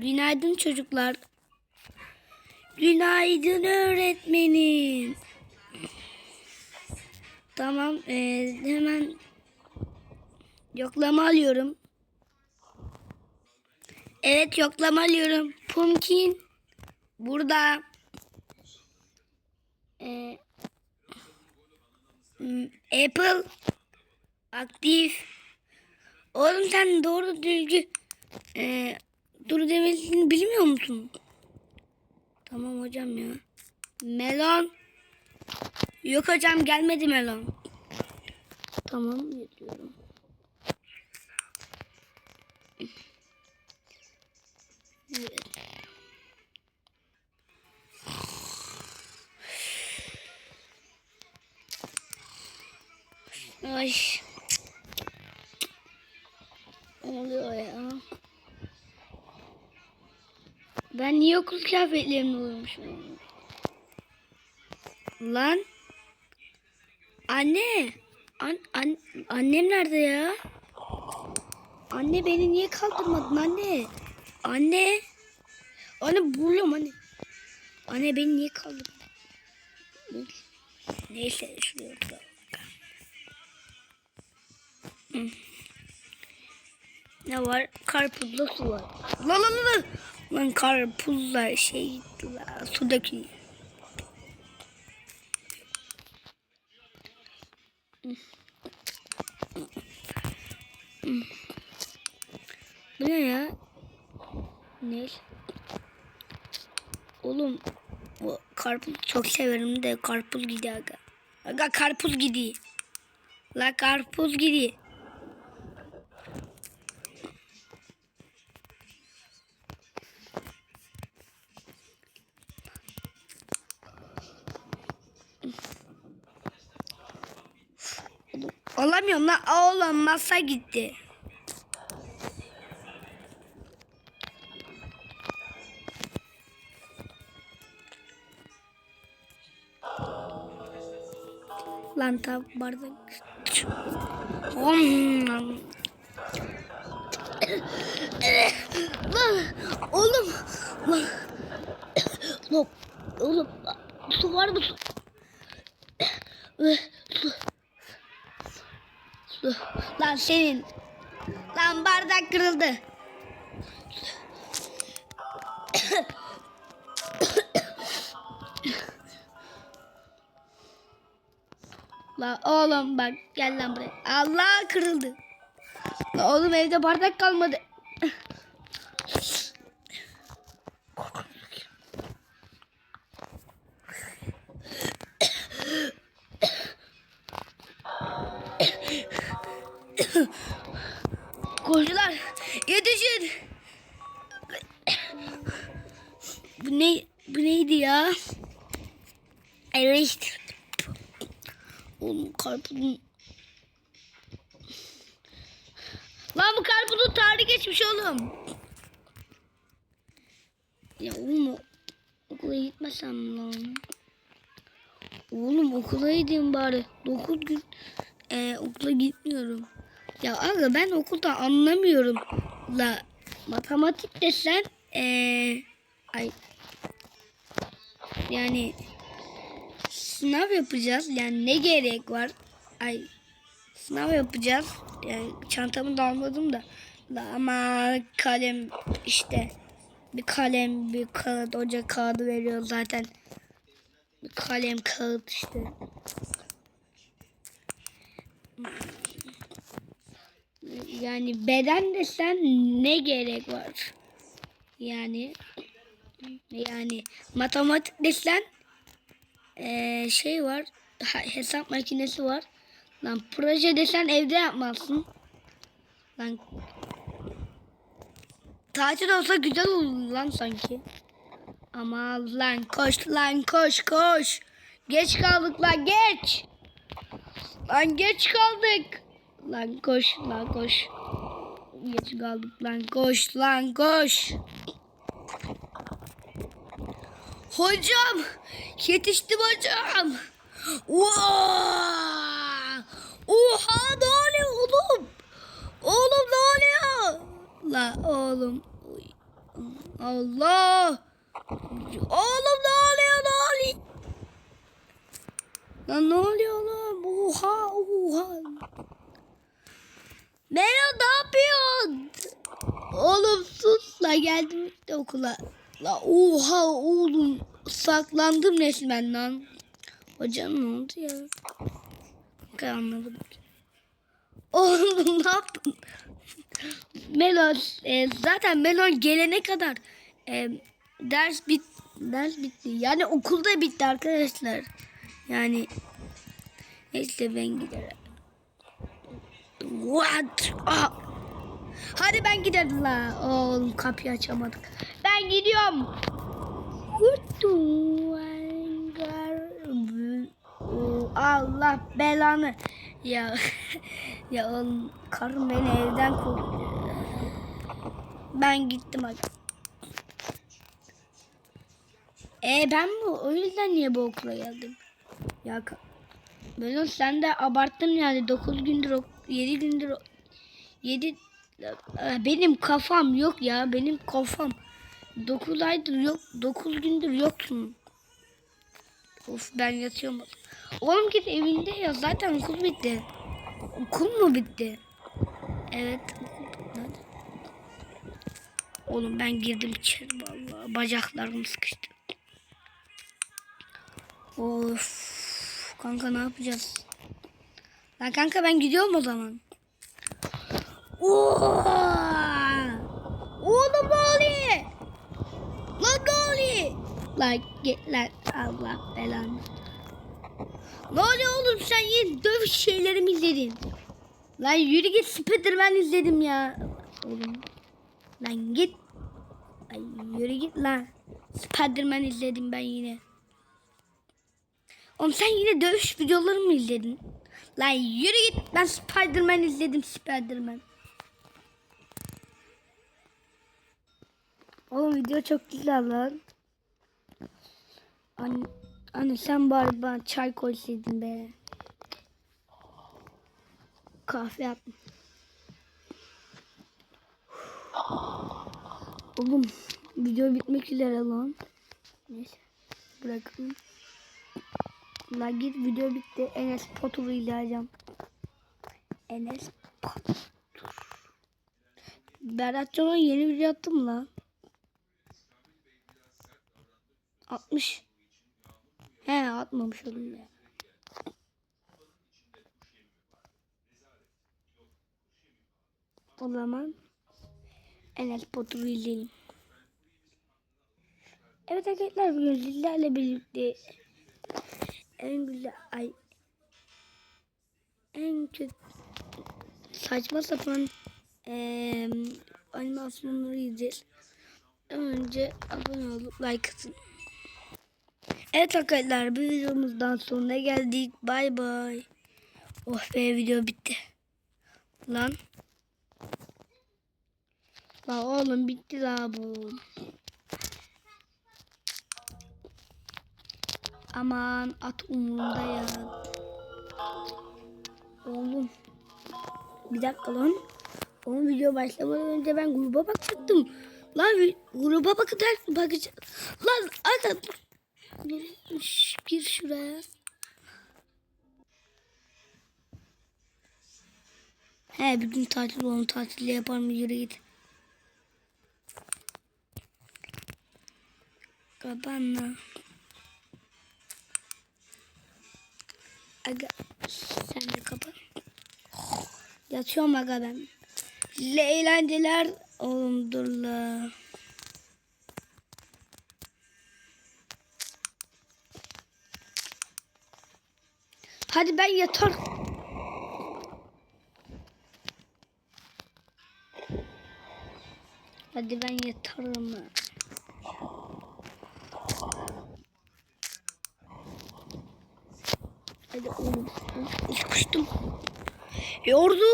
Günaydın çocuklar. Günaydın öğretmenim. Tamam, eee, hemen yoklama alıyorum. Evet, yoklama alıyorum. Pumpkin burada. Eee, m, Apple aktif. Oğlum sen doğru düzgün eee dur demesini bilmiyor musun? Tamam hocam ya. Melon. Yok hocam gelmedi melon. Tamam diyorum. Ay. Ne oluyor ya? Ben niye okul kıyafetlerimle uyumuşum? Lan. Anne. An, an, annem nerede ya? Anne beni niye kaldırmadın anne? Anne. Anne buluyorum anne. Anne beni niye kaldırmadın? Neyse şuraya oturalım. Ne var? Karpuzla su var. La la la Lan karpuzla şey su dökülüyor. Bu ne ya? Ne? Oğlum bu karpuz çok severim de karpuz gidiyor aga. Aga karpuz gidiyor. La karpuz gidiyor. Olamıyorum lan. Oğlum masa gitti. Lan tab bardak. Oğlum. Lan oğlum. Su var mı? Su. Lan senin. Lan bardak kırıldı. La oğlum bak gel lan buraya. Allah kırıldı. La oğlum evde bardak kalmadı. Koşular yetişin. Bu ne? Bu neydi ya? Evet. Oğlum karpuzun... Lan bu karpuzun tarihi geçmiş oğlum. Ya oğlum okula gitmesem lan? Oğlum okula gideyim bari. 9 gün e, okula gitmiyorum. Ya aga ben okulda anlamıyorum. La matematik desen e, ay yani sınav yapacağız. Yani ne gerek var? Ay sınav yapacağız. Yani çantamı da almadım da. La ama kalem işte bir kalem bir kağıt hoca kağıdı veriyor zaten. Bir kalem kağıt işte. Yani beden desen ne gerek var? Yani yani matematik desen ee, şey var. hesap makinesi var. Lan proje desen evde yapmazsın. Lan tatil olsa güzel olur lan sanki. Ama lan koş lan koş koş. Geç kaldık lan geç. Lan geç kaldık. Lan koş lan koş. Geç kaldık lan koş lan koş. Hocam yetiştim hocam. Vaa! Oha ne oluyor oğlum? Oğlum ne oluyor? La oğlum. Allah. Oğlum ne oluyor ne oluyor? Lan ne oluyor oğlum? Oha oha. Melo ne yapıyorsun? Oğlum sus geldim işte okula. La oha oğlum saklandım resmen lan. Hocam ne oldu ya? Ben anladım. Oğlum ne yaptın? Melon e, zaten Melon gelene kadar e, ders bit ders bitti. Yani okulda bitti arkadaşlar. Yani neyse ben giderim. What? Ah. Hadi ben giderim la. Oğlum kapıyı açamadık. Ben gidiyorum. Allah belanı. Ya ya oğlum karım beni evden kovdu. Ben gittim hadi. E ben mi? O yüzden niye bu okula geldim? Ya Melon sen de abarttın yani 9 gündür 7 gündür 7 benim kafam yok ya benim kafam 9 aydır yok 9 gündür yoksun. Of ben yatıyorum. Oğlum git evinde ya zaten okul bitti. Okul mu bitti? Evet. Oğlum ben girdim içeri vallahi bacaklarım sıkıştı. Of. Kanka ne yapacağız? Lan kanka ben gidiyorum o zaman. Oha! Oğlum oluyor? Lan oluyor? Lan git lan Allah belanı. Ne oluyor oğlum sen yine dövüş şeylerimi izledin. Lan yürü git Spiderman izledim ya. Oğlum. Lan git. Ay yürü git lan. Spiderman izledim ben yine. Oğlum sen yine dövüş videoları mı izledin? Lan yürü git. Ben Spiderman izledim Spiderman. Oğlum video çok güzel lan. Anne, anne sen bari bana çay koysaydın be. Kahve yaptım. Oğlum video bitmek üzere lan. Neyse bırakalım. La git video bitti. Enes Batur'u izleyeceğim. Enes Batur. Berat Can'a yeni video attım la. 60. He atmamış oğlum ya. O zaman Enes Batur'u izleyelim. Evet arkadaşlar bugün sizlerle birlikte en güzel ay en kötü saçma sapan eee animasyonları izleyeceğiz. Önce abone olup like atın. Evet arkadaşlar bir videomuzdan sonuna geldik. Bay bay. Oh be video bitti. Lan. Lan oğlum bitti la bu. Aman at umurumda ya. Oğlum. Bir dakika lan. Oğlum video başlamadan önce ben gruba bakacaktım. Lan gruba bakacak bakacak. Lan adam. Şş, Gir şuraya. He bir gün tatil onu tatilde yapar mı yürü git. Kapanma. Aga sen de kapat. Yatıyorum aga ben. Size eğlenceler. Oğlum dur la. Hadi ben yatar. Hadi ben yatarım. Hadi oğlum. Sıkıştım. Yordu.